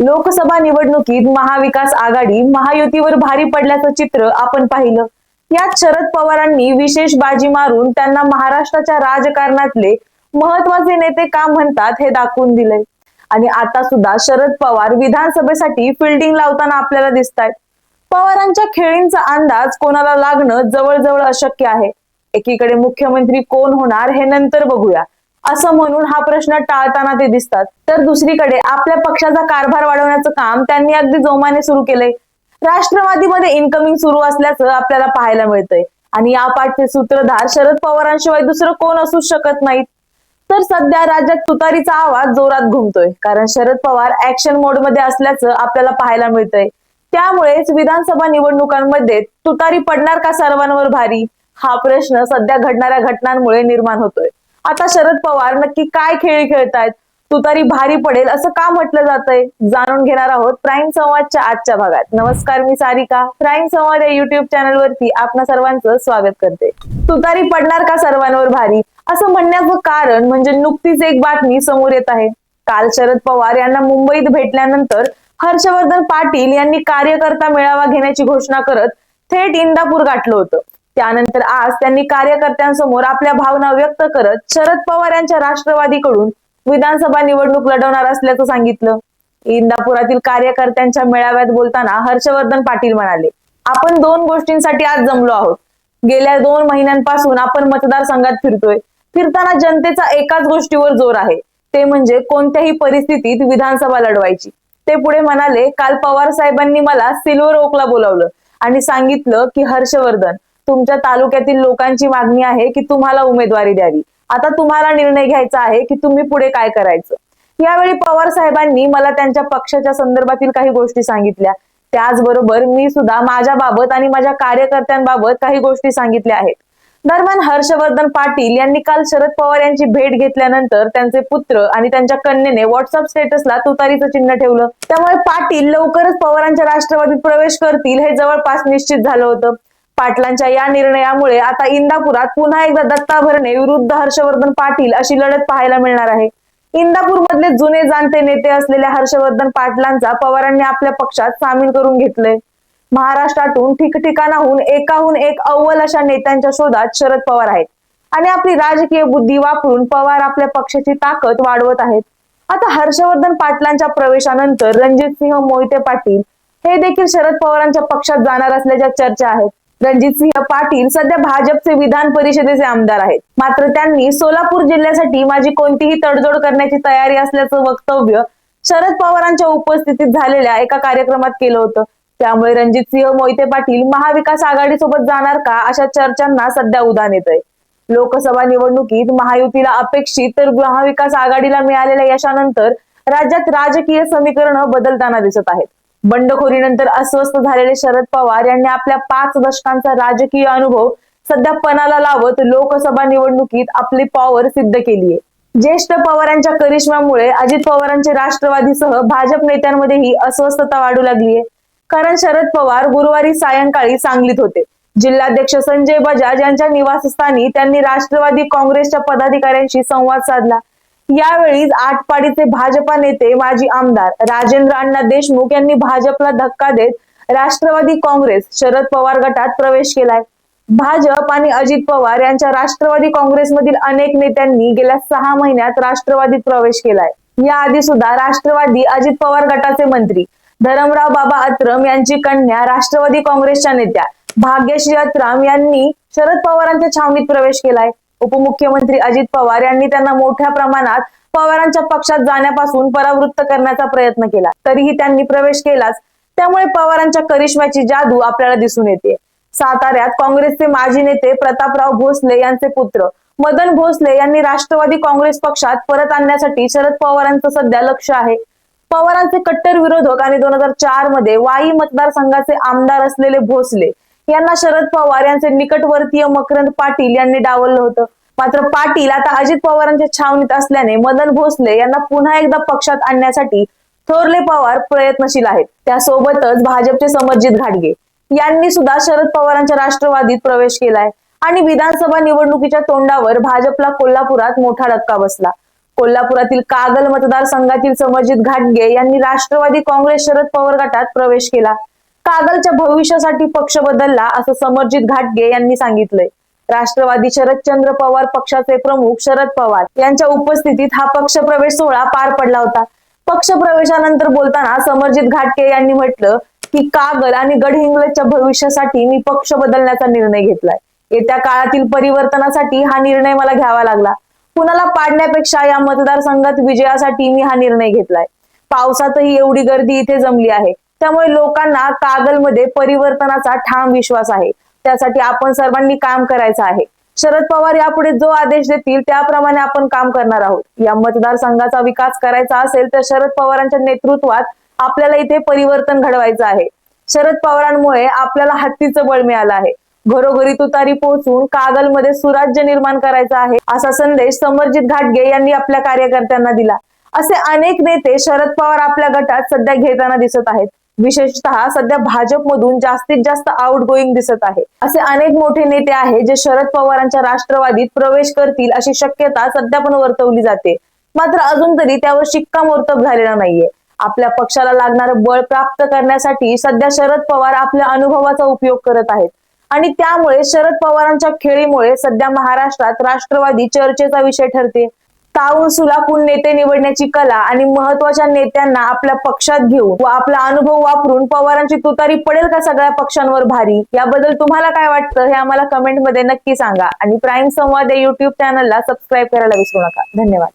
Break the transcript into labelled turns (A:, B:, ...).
A: लोकसभा निवडणुकीत महाविकास आघाडी महायुतीवर भारी पडल्याचं चित्र आपण पाहिलं. यात शरद पवारांनी विशेष बाजी मारून त्यांना महाराष्ट्राच्या राजकारणातले महत्त्वाचे नेते का म्हणतात हे दाखवून दिलंय. आणि आता सुद्धा शरद पवार विधानसभेसाठी फिल्डिंग लावताना आपल्याला दिसत आहेत पवारांच्या खेळींचा अंदाज कोणाला लागणं जवळजवळ अशक्य आहे. एकीकडे मुख्यमंत्री कोण होणार हे नंतर बघूया. असं म्हणून हा प्रश्न टाळताना ते दिसतात. तर दुसरीकडे आपल्या पक्षाचा कारभार वाढवण्याचं काम त्यांनी अगदी जोमाने सुरू केलंय. राष्ट्रवादीमध्ये इन्कमिंग सुरू असल्याचं आपल्याला पाहायला मिळतंय. आणि या पाठचे सूत्रधार शरद पवारांशिवाय दुसरं कोण असू शकत नाहीत. तर सध्या राज्यात तुतारीचा आवाज जोरात घुमतोय. कारण शरद पवार ऍक्शन मोडमध्ये असल्याचं आपल्याला पाहायला मिळतंय. त्यामुळेच विधानसभा निवडणुकांमध्ये तुतारी पडणार का सर्वांवर भारी? हा प्रश्न सध्या घडणाऱ्या घटनांमुळे निर्माण होतोय. आता शरद पवार नक्की काय खेळी खेळतायत? तुतारी भारी पडेल असं का म्हटलं जातंय? जाणून घेणार आहोत प्राईम संवादच्या आजच्या भागात. नमस्कार मी सारिका. प्राईम संवाद या युट्यूब चॅनल वरती आपणा सर्वांचं स्वागत करते. तुतारी पडणार का सर्वांवर भारी? असं म्हणण्याचं कारण म्हणजे नुकतीच एक बातमी समोर येत आहे. काल शरद पवार यांना मुंबईत भेटल्यानंतर हर्षवर्धन पाटील यांनी कार्यकर्ता मेळावा घेण्याची घोषणा करत थेट इंदापूर गाठलं होतं. त्यानंतर आज त्यांनी कार्यकर्त्यांसमोर आपल्या भावना व्यक्त करत शरद पवार यांच्या राष्ट्रवादीकडून विधानसभा निवडणूक लढवणार असल्याचं सांगितलं. इंदापुरातील कार्यकर्त्यांच्या मेळाव्यात बोलताना हर्षवर्धन पाटील म्हणाले आपण दोन गोष्टींसाठी आज जमलो आहोत. गेल्या दोन महिन्यांपासून आपण मतदारसंघात फिरतोय. फिरताना जनतेचा एकाच गोष्टीवर जोर आहे. ते म्हणजे कोणत्याही परिस्थितीत विधानसभा लढवायची. ते पुढे म्हणाले काल पवार साहेबांनी मला सिल्वर ओकला बोलावलं आणि सांगितलं की हर्षवर्धन तुमच्या तालुक्यातील लोकांची मागणी आहे की तुम्हाला उमेदवारी द्यावी. आता तुम्हाला निर्णय घ्यायचा आहे की तुम्ही पुढे काय करायचं. यावेळी पवार साहेबांनी मला त्यांच्या पक्षाच्या संदर्भातील काही गोष्टी सांगितल्या. त्याचबरोबर मी सुद्धा माझ्या बाबत आणि माझ्या कार्यकर्त्यांबाबत काही गोष्टी सांगितल्या आहेत. दरम्यान हर्षवर्धन पाटील यांनी काल शरद पवार यांची भेट घेतल्यानंतर त्यांचे पुत्र आणि त्यांच्या कन्येने व्हॉट्सअप स्टेटसला तुतारीचं चिन्ह ठेवलं. त्यामुळे पाटील लवकरच पवारांच्या राष्ट्रवादीत प्रवेश करतील हे जवळपास निश्चित झालं होतं. पाटलांच्या या निर्णयामुळे आता इंदापुरात पुन्हा एकदा दत्ता भरणे विरुद्ध हर्षवर्धन पाटील अशी लढत पाहायला मिळणार आहे. इंदापूर मधले जुने जाणते नेते असलेल्या हर्षवर्धन पाटलांचा पवारांनी आपल्या पक्षात सामील करून घेतलंय. महाराष्ट्रातून ठिकठिकाणाहून एकाहून एक अव्वल अशा नेत्यांच्या शोधात शरद पवार आहेत. आणि आपली राजकीय बुद्धी वापरून पवार आपल्या पक्षाची ताकद वाढवत आहेत. आता हर्षवर्धन पाटलांच्या प्रवेशानंतर रणजित सिंह मोहिते पाटील हे देखील शरद पवारांच्या पक्षात जाणार असल्याच्या चर्चा आहेत. रणजित सिंह पाटील सध्या भाजपचे विधान परिषदेचे आमदार आहेत. मात्र त्यांनी सोलापूर जिल्ह्यासाठी माझी कोणतीही तडजोड करण्याची तयारी असल्याचं वक्तव्य शरद पवारांच्या उपस्थितीत झालेल्या एका कार्यक्रमात केलं होतं. त्यामुळे रणजित सिंह मोहिते पाटील महाविकास आघाडी सोबत जाणार का अशा चर्चांना सध्या उदान येत आहे. लोकसभा निवडणुकीत महायुतीला अपेक्षित तर महाविकास आघाडीला मिळालेल्या यशानंतर राज्यात राजकीय समीकरण बदलताना दिसत आहेत. बंडखोरीनंतर अस्वस्थ झालेले शरद पवार यांनी आपल्या पाच दशकांचा राजकीय अनुभव सध्या पणाला लावत लोकसभा निवडणुकीत आपली पॉवर सिद्ध केली आहे. ज्येष्ठ पवारांच्या करिश्म्यामुळे अजित पवारांचे राष्ट्रवादीसह भाजप नेत्यांमध्येही अस्वस्थता वाढू लागली आहे. कारण शरद पवार गुरुवारी सायंकाळी सांगलीत होते. जिल्हाध्यक्ष संजय बजाज यांच्या निवासस्थानी त्यांनी राष्ट्रवादी काँग्रेसच्या पदाधिकाऱ्यांशी संवाद साधला. यावेळी आटपाडीचे भाजपा नेते माजी आमदार राजेंद्र अण्णा देशमुख यांनी भाजपला धक्का देत राष्ट्रवादी काँग्रेस शरद पवार गटात प्रवेश केलाय. भाजप आणि अजित पवार यांच्या राष्ट्रवादी काँग्रेसमधील अनेक नेत्यांनी गेल्या सहा महिन्यात राष्ट्रवादीत प्रवेश केलाय. याआधी सुद्धा राष्ट्रवादी अजित पवार गटाचे मंत्री धरमराव बाबा अत्रम यांची कन्या राष्ट्रवादी काँग्रेसच्या नेत्या भाग्यश्री अत्राम यांनी शरद पवारांच्या छावणीत प्रवेश केलाय. उपमुख्यमंत्री अजित पवार यांनी त्यांना मोठ्या प्रमाणात पवारांच्या पक्षात जाण्यापासून परावृत्त करण्याचा प्रयत्न केला. तरीही त्यांनी प्रवेश केलाच. त्यामुळे पवारांच्या करिश्म्याची जादू आपल्याला दिसून येते. साताऱ्यात काँग्रेसचे माजी नेते प्रतापराव भोसले यांचे पुत्र मदन भोसले यांनी राष्ट्रवादी काँग्रेस पक्षात परत आणण्यासाठी शरद पवारांचं सध्या लक्ष आहे. पवारांचे कट्टर विरोधक आणि दोन हजार चारमध्ये वाई मतदारसंघाचे आमदार असलेले भोसले यांना शरद पवार यांचे निकटवर्तीय मकरंद पाटील यांनी डावललं होतं. मात्र पाटील आता अजित पवारांच्या छावणीत असल्याने मदन भोसले यांना पुन्हा एकदा पक्षात आणण्यासाठी थोरले पवार प्रयत्नशील आहेत. त्यासोबतच भाजपचे समरजित घाटगे यांनी सुद्धा शरद पवारांच्या राष्ट्रवादीत प्रवेश केलाय आणि विधानसभा निवडणुकीच्या तोंडावर भाजपला कोल्हापुरात मोठा धक्का बसला. कोल्हापुरातील कागल मतदारसंघातील समरजित घाटगे यांनी राष्ट्रवादी काँग्रेस शरद पवार गटात प्रवेश केला. कागलच्या भविष्यासाठी पक्ष बदलला असं समरजित घाटगे यांनी सांगितलंय. राष्ट्रवादी शरदचंद्र पवार पक्षाचे प्रमुख शरद पवार यांच्या उपस्थितीत हा पक्ष प्रवेश सोहळा पार पडला होता. पक्ष प्रवेशानंतर बोलताना समरजित घाटके यांनी म्हटलं की कागल आणि गडहिंग्लजच्या भविष्यासाठी मी पक्ष बदलण्याचा निर्णय घेतलाय. येत्या काळातील परिवर्तनासाठी हा निर्णय मला घ्यावा लागला. कुणाला पाडण्यापेक्षा या मतदारसंघात विजयासाठी मी हा निर्णय घेतलाय. पावसातही एवढी गर्दी इथे जमली आहे. त्यामुळे लोकांना कागलमध्ये परिवर्तनाचा ठाम विश्वास आहे. त्यासाठी आपण सर्वांनी काम करायचं आहे. शरद पवार यापुढे जो आदेश देतील त्याप्रमाणे आपण काम करणार आहोत. या मतदारसंघाचा विकास करायचा असेल तर शरद पवारांच्या नेतृत्वात आपल्याला इथे परिवर्तन घडवायचं आहे. शरद पवारांमुळे आपल्याला हत्तीचं बळ मिळालं आहे. घरोघरी तुतारी पोहोचून कागलमध्ये सुराज्य निर्माण करायचं आहे असा संदेश समरजित घाटगे यांनी आपल्या कार्यकर्त्यांना दिला. असे अनेक नेते शरद पवार आपल्या गटात सध्या घेताना दिसत आहेत. विशेषतः सध्या भाजपमधून जास्तीत जास्त आउट गोईंग दिसत आहे. असे अनेक मोठे नेते आहेत जे शरद पवारांच्या राष्ट्रवादीत प्रवेश करतील अशी शक्यता सध्या पण वर्तवली जाते. मात्र अजून तरी त्यावर शिक्कामोर्तब झालेला नाहीये. आपल्या पक्षाला लागणारं बळ प्राप्त करण्यासाठी सध्या शरद पवार आपल्या अनुभवाचा उपयोग करत आहेत. आणि त्यामुळे शरद पवारांच्या खेळीमुळे सध्या महाराष्ट्रात राष्ट्रवादी चर्चेचा विषय ठरते. ताऊन सुलाखून नेते निवडण्याची कला आणि महत्त्वाच्या नेत्यांना आपल्या पक्षात घेऊन व आपला अनुभव वापरून पवारांची तुतारी पडेल का सगळ्या पक्षांवर भारी? याबद्दल तुम्हाला काय वाटतं हे आम्हाला कमेंटमध्ये नक्की सांगा. आणि प्राईम संवाद या युट्यूब चॅनलला सबस्क्राईब करायला विसरू नका. धन्यवाद.